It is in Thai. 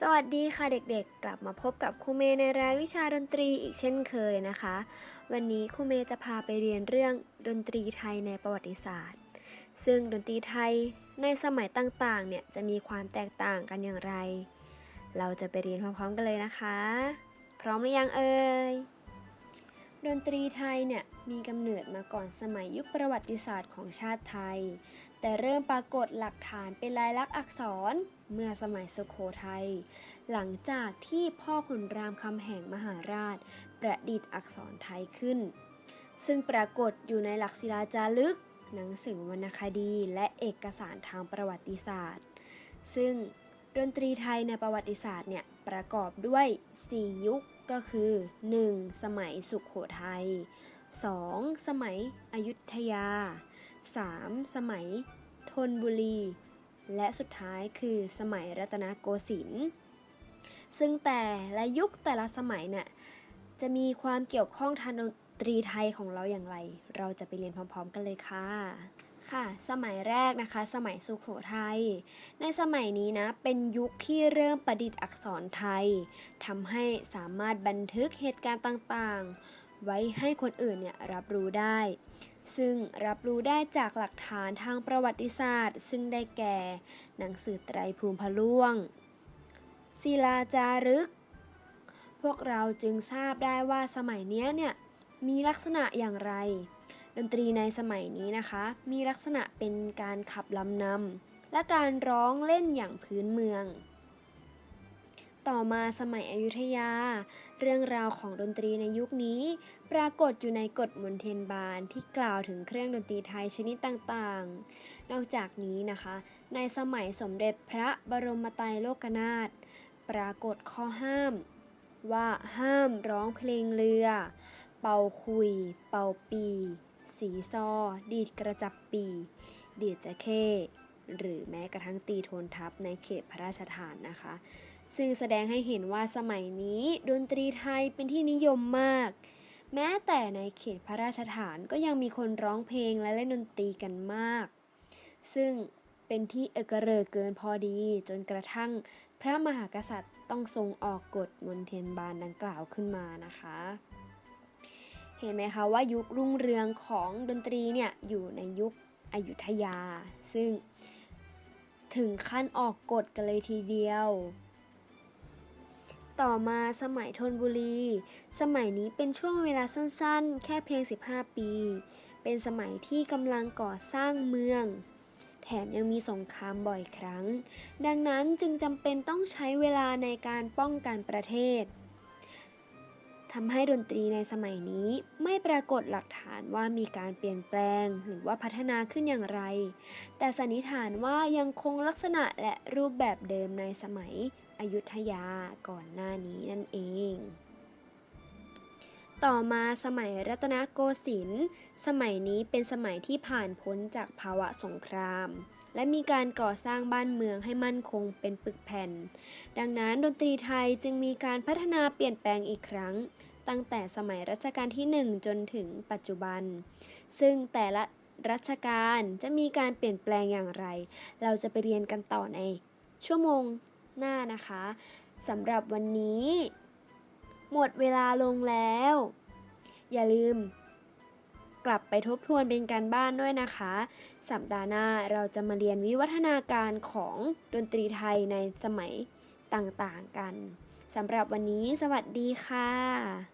สวัสดีค่ะเด็กๆ กลับมาพบกับครูเมย์ในรายวิชาดนตรีอีกเช่นเคยนะคะ วันนี้ครูเมย์จะพาไปเรียนเรื่องดนตรีไทยในประวัติศาสตร์ ซึ่งดนตรีไทยในสมัยต่างๆ เนี่ยจะมีความแตกต่างกันอย่างไร เราจะไปเรียนพร้อมๆกันเลยนะคะ พร้อมหรือยังเอ่ย ดนตรีไทยเนี่ยมีกำเนิดมาก่อนสมัยยุคประวัติศาสตร์ของชาติไทย แต่เริ่มปรากฏหลักฐานเป็นลายลักษณ์อักษรเมื่อสมัยสุโขทัย หลังจากที่พ่อขุนรามคำแหงมหาราช ประดิษฐ์อักษรไทยขึ้น ซึ่งปรากฏอยู่ในหลักศิลาจารึก หนังสือวรรณคดีและเอกสารทางประวัติศาสตร์ ซึ่งดนตรีไทยในประวัติศาสตร์เนี่ยประกอบด้วย 4 ยุค ก็คือ 1. สมัยสุขโขทัย 2. สมัยอยุธยา 3. สมัยธนบุรี และสุดท้ายคือสมัยรัตนโกสินทร์ซึ่งแต่และยุคแต่ละสมัยเนี่ยจะมีความเกี่ยวข้องทางดนตรีไทยของเราอย่างไร เราจะไปเรียนพร้อม ๆ กันเลยค่ะ ค่ะ สมัยแรกนะคะ สมัยสุขโขทัย ในสมัยนี้นะ เป็นยุคที่เริ่มประดิษฐ์อักษรไทยทำให้สามารถบันทึกเหตุการณ์ต่างๆ ไว้ให้คนอื่นเนี่ยรับรู้ได้ ซึ่งรับรู้ได้จากหลักฐานทางประวัติศาสตร์ ซึ่งได้แก่ หนังสือไตรภูมิพะล่วง ศิลาจารึก พวกเราจึงทราบได้ว่าสมัยนี้เนี่ย มีลักษณะอย่างไร ดนตรีในสมัยนี้นะคะ มีลักษณะเป็นการขับลำนำและการร้องเล่นอย่างพื้นเมือง ต่อมาสมัยอยุธยา เรื่องราวของดนตรีในยุคนี้ ปรากฏอยู่ในกฎมนเทียนบานที่กล่าวถึงเครื่องดนตรีไทยชนิดต่างๆ นอกจากนี้นะคะ ในสมัยสมเด็จพระบรมไตรโลกนาถปรากฏข้อห้าม ว่าห้ามร้องเพลงเรือ เป่าคุย เป่าปี สีซอ ดีดกระจับปี ดีดจะเข้หรือแม้กระทั่งตีโทนทัพในเขตพระราชฐานนะคะ ซึ่งแสดงให้เห็นว่าสมัยนี้ดนตรีไทยเป็นที่นิยมมาก แม้แต่ในเขตพระราชฐานก็ยังมีคนร้องเพลงและเล่นดนตรีกันมาก ซึ่งเป็นที่เอกระเรกเกินพอดีจนกระทั่งพระมหากษัตริย์ต้องทรงออกกฎมนเทียนบานดังกล่าวขึ้นมานะคะ เห็นไหมคะว่ายุครุ่งเรืองของดนตรีเนี่ยอยู่ในยุคอยุธยา ซึ่งถึงขั้นออกกฎกันเลยทีเดียว ต่อมาสมัยธนบุรี สมัยนี้เป็นช่วงเวลาสั้นๆ แค่เพียง 15 ปี เป็นสมัยที่กำลังก่อสร้างเมือง แถมยังมีสงครามบ่อยครั้ง ดังนั้นจึงจำเป็นต้องใช้เวลาในการป้องกันประเทศ ทำให้ดนตรีในสมัยนี้ไม่ปรากฏหลักฐานว่ามีการเปลี่ยนแปลงหรือว่าพัฒนาขึ้นอย่างไร แต่สันนิษฐานว่ายังคงลักษณะและรูปแบบเดิมในสมัยอยุธยาก่อนหน้านี้นั่นเอง ต่อมาสมัยรัตนโกสินทร์ สมัยนี้เป็นสมัยที่ผ่านพ้นจากภาวะสงคราม และมีการก่อสร้างบ้านเมืองให้มั่นคงเป็นปึกแผ่น ดังนั้นดนตรีไทยจึงมีการพัฒนาเปลี่ยนแปลงอีกครั้ง ตั้งแต่สมัยรัชกาลที่ 1 จนถึงปัจจุบัน ซึ่งแต่ละรัชกาลจะมีการเปลี่ยนแปลงอย่างไร เราจะไปเรียนกันต่อใน ชั่วโมงหน้านะคะสำหรับวันนี้ หมดเวลาลงแล้ว อย่าลืม กลับไปทบทวนเป็นการบ้านด้วยนะคะ สัปดาห์หน้าเราจะมาเรียนวิวัฒนาการของดนตรีไทยในสมัยต่างๆกันสำหรับวันนี้สวัสดีค่ะ